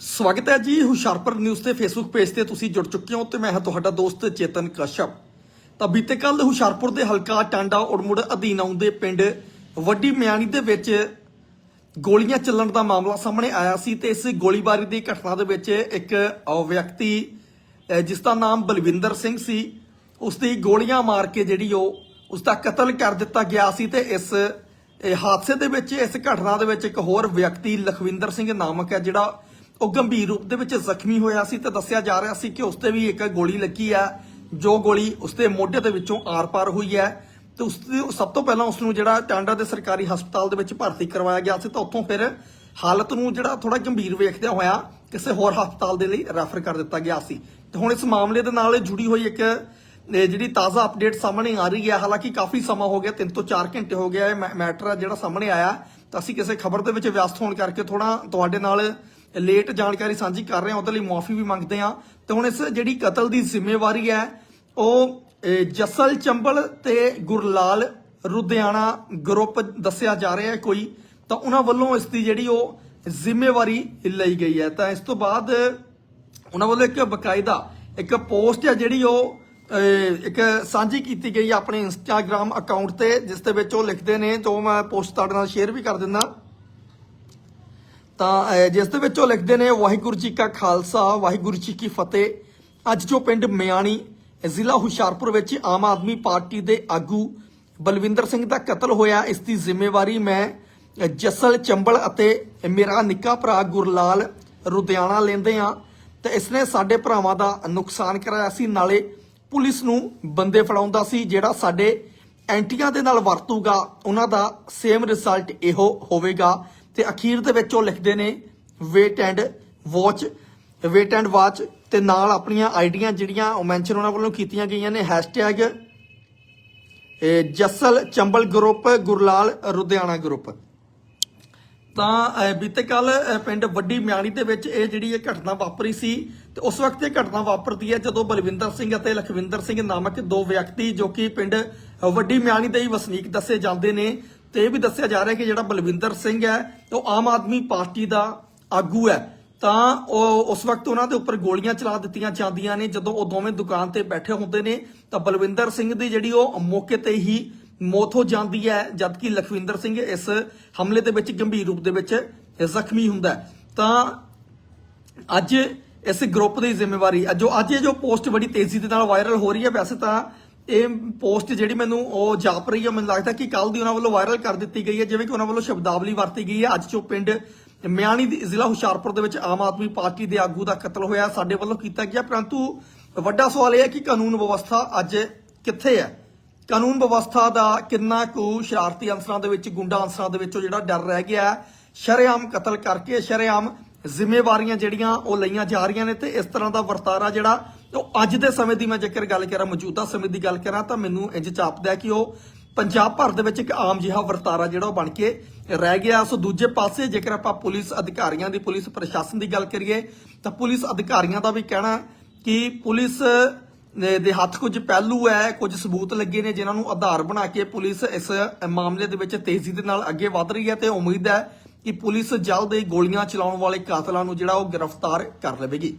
ਸਵਾਗਤ ਹੈ ਜੀ ਹੁਸ਼ਿਆਰਪੁਰ ਨਿਊਜ਼ ਤੇ ਫੇਸਬੁੱਕ ਪੇਜ ਤੇ ਤੁਸੀਂ ਜੁੜ ਚੁੱਕੇ ਹੋ ਤੇ ਮੈਂ ਹਾਂ ਤੁਹਾਡਾ ਦੋਸਤ ਚੇਤਨ ਕਸ਼ਪ। ਤਾਂ ਬੀਤੇ ਕੱਲ ਹੁਸ਼ਿਆਰਪੁਰ ਦੇ ਹਲਕਾ ਟਾਂਡਾ ਉੜਮੁੜ ਅਧੀਨ ਆਉਂਦੇ ਪਿੰਡ ਵੱਡੀ ਮਿਆਣੀ ਦੇ ਵਿੱਚ ਗੋਲੀਆਂ ਚੱਲਣ ਦਾ ਮਾਮਲਾ ਸਾਹਮਣੇ ਆਇਆ ਸੀ ਤੇ ਇਸ ਗੋਲੀਬਾਰੀ ਦੀ ਘਟਨਾ ਦੇ ਵਿੱਚ ਇੱਕ ਵਿਅਕਤੀ ਅਹ, ਜਿਸ ਦਾ ਨਾਮ ਬਲਵਿੰਦਰ ਸਿੰਘ ਸੀ ਉਸ ਦੀ ਗੋਲੀਆਂ ਮਾਰ ਕੇ ਜਿਹੜੀ ਉਹ ਉਸ ਦਾ ਕਤਲ ਕਰ ਦਿੱਤਾ ਗਿਆ ਸੀ ਤੇ ਇਸ ਹਾਦਸੇ ਦੇ ਵਿੱਚ ਇਸ ਘਟਨਾ ਦੇ ਵਿੱਚ ਇੱਕ ਹੋਰ ਵਿਅਕਤੀ ਲਖਵਿੰਦਰ ਸਿੰਘ ਨਾਮਕ ਹੈ ਜਿਹੜਾ ਉਹ ਗੰਭੀਰ ਰੂਪ ਦੇ ਵਿੱਚ ਜ਼ਖਮੀ ਹੋਇਆ ਸੀ ਤੇ ਦੱਸਿਆ ਜਾ ਰਿਹਾ ਸੀ ਕਿ ਉਸ ਤੇ ਵੀ ਇੱਕ ਗੋਲੀ ਲੱਗੀ ਹੈ। ਜੋ ਗੋਲੀ ਉਸ ਦੇ ਮੋਢੇ ਦੇ ਵਿੱਚੋਂ ਆਰ-ਪਾਰ ਹੋਈ ਹੈ ਤੇ ਉਸ ਸਭ ਤੋਂ ਪਹਿਲਾਂ ਉਸ ਨੂੰ ਜਿਹੜਾ ਟਾਂਡਾ ਦੇ ਸਰਕਾਰੀ ਹਸਪਤਾਲ ਦੇ ਵਿੱਚ ਭਰਤੀ ਕਰਵਾਇਆ ਗਿਆ ਸੀ ਤਾਂ ਉੱਥੋਂ ਫਿਰ ਹਾਲਤ ਨੂੰ ਜਿਹੜਾ ਥੋੜਾ ਗੰਭੀਰ ਵੇਖਦਿਆਂ ਹੋਇਆ ਕਿਸੇ ਹੋਰ ਹਸਪਤਾਲ ਦੇ ਲਈ ਰੈਫਰ ਕਰ ਦਿੱਤਾ ਗਿਆ ਸੀ। ਤੇ ਹੁਣ ਇਸ ਮਾਮਲੇ ਦੇ ਨਾਲ ਜੁੜੀ ਹੋਈ ਇੱਕ ਜਿਹੜੀ ਤਾਜ਼ਾ ਅਪਡੇਟ ਸਾਹਮਣੇ ਆ ਰਹੀ ਹੈ। ਹਾਲਾਂਕਿ ਕਾਫੀ ਸਮਾਂ ਹੋ ਗਿਆ 3 ਤੋਂ 4 ਘੰਟੇ ਹੋ ਗਿਆ ਇਹ ਮੈ- ਮੈਟਰ ਜਿਹੜਾ ਸਾਹਮਣੇ ਆਇਆ, ਤਾਂ ਅਸੀਂ ਕਿਸੇ ਖਬਰ ਦੇ ਵਿੱਚ ਵਿਅਸਤ ਹੋਣ ਕਰਕੇ ਥੋੜਾ ਤੁਹਾਡੇ ਨਾਲ ਲੇਟ ਜਾਣਕਾਰੀ ਸਾਂਝੀ ਕਰ ਰਹੇ ਹਾਂ ਉਹਦੇ ਲਈ ਮਾਫੀ ਵੀ ਮੰਗਦੇ ਹਾਂ। ਤੇ ਹੁਣ ਇਸ ਜਿਹੜੀ ਕਤਲ ਦੀ ਜ਼ਿੰਮੇਵਾਰੀ ਹੈ ਉਹ ਇਹ, ਜਸਲ ਚੰਬਲ ਤੇ ਗੁਰਲਾਲ ਰੁਧਿਆਣਾ ਗਰੁੱਪ ਦੱਸਿਆ ਜਾ ਰਿਹਾ ਹੈ ਕੋਈ ਤਾਂ ਉਹਨਾਂ ਵੱਲੋਂ ਇਸ ਦੀ ਜਿਹੜੀ ਉਹ ਜ਼ਿੰਮੇਵਾਰੀ ਲਈ ਗਈ ਹੈ। ਤਾਂ ਇਸ ਤੋਂ ਬਾਅਦ ਉਹਨਾਂ ਵੱਲੋਂ ਇੱਕ ਬਕਾਇਦਾ ਇੱਕ ਪੋਸਟ ਹੈ ਜਿਹੜੀ ਉਹ ਇੱਕ ਸਾਂਝੀ ਕੀਤੀ ਗਈ ਆਪਣੇ ਇੰਸਟਾਗ੍ਰam ਅਕਾਊਂਟ ਤੇ ਜਿਸ ਦੇ ਵਿੱਚ ਉਹ ਲਿਖਦੇ ਨੇ ਜੋ ਮੈਂ ਪੋਸਟ ਤੁਹਾਡੇ ਨਾਲ ਸ਼ੇਅਰ ਵੀ ਕਰ ਦਿੰਦਾ। ਤਾਂ ਜਿਸ ਦੇ ਵਿੱਚ ਉਹ ਲਿਖਦੇ ਨੇ ਵਾਹਿਗੁਰੂ ਜੀ ਕਾ ਖਾਲਸਾ ਵਾਹਿਗੁਰੂ ਜੀ ਕੀ ਫਤਿਹ। ਅੱਜ ਜੋ ਪਿੰਡ ਮਿਆਣੀ ਜ਼ਿਲ੍ਹਾ ਹੁਸ਼ਿਆਰਪੁਰ ਵਿੱਚ ਆਮ ਆਦਮੀ ਪਾਰਟੀ ਦੇ ਆਗੂ ਬਲਵਿੰਦਰ ਸਿੰਘ ਦਾ ਕਤਲ ਹੋਇਆ ਇਸ ਦੀ ਜ਼ਿੰਮੇਵਾਰੀ ਮੈਂ ਅਹ, ਜਸਲ ਚੰਬਲ ਅਤੇ ਮੇਰਾ ਨਿੱਕਾ ਭਰਾ ਗੁਰਲਾਲ ਰੁਧਿਆਣਾ ਲੈਂਦੇ ਆ ਤੇ ਇਸਨੇ ਸਾਡੇ ਭਰਾਵਾਂ ਦਾ ਨੁਕਸਾਨ ਕਰਾਇਆ ਸੀ ਨਾਲੇ ਪੁਲਿਸ ਨੂੰ ਬੰਦੇ ਫੜਾਉਂਦਾ ਸੀ ਜਿਹੜਾ ਸਾਡੇ ਐਂਟੀਆਂ ਦੇ ਨਾਲ ਵਰਤੂਗਾ ਉਹਨਾਂ ਦਾ ਸੇਮ ਰਿਜ਼ਲਟ ਇਹੋ ਹੋਵੇਗਾ। ਤੇ ਅਖੀਰ ਦੇ ਵਿੱਚ ਉਹ ਲਿਖਦੇ ਨੇ wait and watch wait and watch ਤੇ ਨਾਲ ਆਪਣੀਆਂ ਆਈਡੀਆਂ ਜਿਹੜੀਆਂ ਉਹ ਮੈਂਸ਼ਨ ਉਹਨਾਂ ਵੱਲੋਂ ਕੀਤੀਆਂ ਗਈਆਂ ਨੇ hashtag Jassal Chambal group Gurlal Rudhiana group ਤਾਂ ਬੀਤੇ ਕੱਲ ਪਿੰਡ ਵੱਡੀ ਮਿਆਣੀ ਦੇ ਵਿੱਚ ਇਹ ਜਿਹੜੀ ਇਹ ਘਟਨਾ ਵਾਪਰੀ ਸੀ, ਤੇ ਉਸ ਵਕਤ ਇਹ ਘਟਨਾ ਵਾਪਰਦੀ ਹੈ ਜਦੋਂ ਬਲਵਿੰਦਰ ਸਿੰਘ ਅਤੇ ਲਖਵਿੰਦਰ ਸਿੰਘ ਨਾਮਕ ਦੋ ਵਿਅਕਤੀ ਜੋ ਕਿ ਪਿੰਡ ਵੱਡੀ ਮਿਆਣੀ ਦੇ ਹੀ ਵਸਨੀਕ ਦੱਸੇ ਜਾਂਦੇ ਨੇ ਤੇ ਇਹ ਵੀ ਦੱਸਿਆ ਜਾ ਰਿਹਾ ਕਿ ਜਿਹੜਾ ਬਲਵਿੰਦਰ ਸਿੰਘ ਹੈ, ਉਹ ਆਮ ਆਦਮੀ ਪਾਰਟੀ ਦਾ ਆਗੂ ਹੈ ਤਾਂ ਉਸ ਵਕਤ ਉਹਨਾਂ ਦੇ ਉੱਪਰ ਗੋਲੀਆਂ ਚਲਾ ਦਿੱਤੀਆਂ ਜਾਂਦੀਆਂ ਨੇ ਜਦੋਂ ਉਹ ਦੋਵੇਂ ਦੁਕਾਨ ਤੇ ਬੈਠੇ ਹੁੰਦੇ ਨੇ, ਤਾਂ ਬਲਵਿੰਦਰ ਸਿੰਘ ਦੀ ਜਿਹੜੀ ਉਹ ਮੌਕੇ ਤੇ ਹੀ ਮੌਤ ਹੋ ਜਾਂਦੀ ਹੈ, ਜਦਕਿ ਲਖਵਿੰਦਰ ਸਿੰਘ ਇਸ ਹਮਲੇ ਦੇ ਵਿੱਚ ਗੰਭੀਰ ਰੂਪ ਦੇ ਵਿੱਚ ਜ਼ਖਮੀ ਹੁੰਦਾ ਹੈ। ਤਾਂ ਅੱਜ ਇਸ ਗਰੁੱਪ ਦੀ ਜ਼ਿੰਮੇਵਾਰੀ, ਜੋ ਅੱਜ ਇਹ ਜੋ ਪੋਸਟ ਬੜੀ ਤੇਜ਼ੀ ਦੇ ਨਾਲ ਵਾਇਰਲ ਹੋ ਰਹੀ ਹੈ, ਵੈਸੇ ਤਾਂ ਇਹ ਪੋਸਟ ਜਿਹੜੀ ਮੈਨੂੰ ਉਹ ਜਾਪ ਰਹੀ ਹੈ, ਮੈਨੂੰ ਲੱਗਦਾ ਕਿ ਕੱਲ ਦੀ ਉਹਨਾਂ ਵੱਲੋਂ ਵਾਇਰਲ ਕਰ ਦਿੱਤੀ ਗਈ ਹੈ, ਜਿਵੇਂ ਕਿ ਉਹਨਾਂ ਵੱਲੋਂ ਸ਼ਬਦਾਵਲੀ ਵਰਤੀ ਗਈ ਹੈ। ਅੱਜ ਜੋ ਪਿੰਡ ਮਿਆਣੀ ਜ਼ਿਲ੍ਹਾ ਹੁਸ਼ਿਆਰਪੁਰ ਦੇ ਵਿੱਚ ਆਮ ਆਦਮੀ ਪਾਰਟੀ ਦੇ ਆਗੂ ਦਾ ਕਤਲ ਹੋਇਆ। ਸਾਡੇ ਵੱਲੋਂ ਕੀਤਾ ਗਿਆ, ਪਰੰਤੂ ਵੱਡਾ ਸਵਾਲ ਇਹ ਹੈ ਕਿ ਕਾਨੂੰਨ ਵਿਵਸਥਾ ਅੱਜ ਕਿੱਥੇ ਹੈ? ਕਾਨੂੰਨ ਵਿਵਸਥਾ ਦਾ ਕਿੰਨਾ ਕੁ ਸ਼ਰਾਰਤੀ ਅੰਸਰਾਂ ਦੇ ਵਿੱਚ, ਗੁੰਡਾ ਅੰਸਰਾਂ ਦੇ ਵਿੱਚੋਂ ਜਿਹੜਾ ਡਰ ਰਹਿ ਗਿਆ ਸ਼ਰੇਆਮ ਕਤਲ ਕਰਕੇ ਸ਼ਰੇਆਮ ਜ਼ਿੰਮੇਵਾਰੀਆਂ ਜਿਹੜੀਆਂ ਉਹ ਲਈਆਂ ਜਾ ਰਹੀਆਂ ਨੇ ਤੇ ਇਸ ਤਰ੍ਹਾਂ ਦਾ ਵਰਤਾਰਾ ਜਿਹੜਾ ਉਹ ਅੱਜ ਦੇ ਸਮੇਂ ਦੀ ਮੈਂ ਜੇਕਰ ਗੱਲ ਕਰਾਂ, ਮੌਜੂਦਾ ਸਮੇਂ ਦੀ ਗੱਲ ਕਰਾਂ, ਤਾਂ ਮੈਨੂੰ ਇੰਜ ਚਾਪਦਾ ਕਿ ਉਹ ਪੰਜਾਬ ਭਰ ਦੇ ਵਿੱਚ ਇੱਕ ਆਮ ਜਿਹਾ ਵਰਤਾਰਾ ਜਿਹੜਾ ਉਹ ਬਣ ਕੇ ਰਹਿ ਗਿਆ। ਸੋ ਦੂਜੇ ਪਾਸੇ ਜੇਕਰ ਆਪਾਂ ਪੁਲਿਸ ਅਧਿਕਾਰੀਆਂ ਦੀ, ਪੁਲਿਸ ਪ੍ਰਸ਼ਾਸਨ ਦੀ ਗੱਲ ਕਰੀਏ, ਤਾਂ ਪੁਲਿਸ ਅਧਿਕਾਰੀਆਂ ਦਾ ਵੀ ਕਹਿਣਾ ਕਿ ਪੁਲਿਸ ਦੇ ਹੱਥ ਕੁਝ ਪਹਿਲੂ ਹੈ, ਕੁਝ ਸਬੂਤ ਲੱਗੇ ਨੇ ਜਿਨ੍ਹਾਂ ਨੂੰ ਆਧਾਰ ਬਣਾ ਕੇ ਪੁਲਿਸ ਇਸ ਮਾਮਲੇ ਦੇ ਵਿੱਚ ਤੇਜ਼ੀ ਦੇ ਨਾਲ ਅੱਗੇ ਵਧ ਰਹੀ ਹੈ ਤੇ ਉਮੀਦ ਹੈ ਕਿ ਪੁਲਿਸ ਜਲਦ ਹੀ ਗੋਲੀਆਂ ਚਲਾਉਣ ਵਾਲੇ ਕਾਤਲਾਂ ਨੂੰ ਜਿਹੜਾ ਉਹ ਗ੍ਰਿਫਤਾਰ ਕਰ ਲਵੇਗੀ।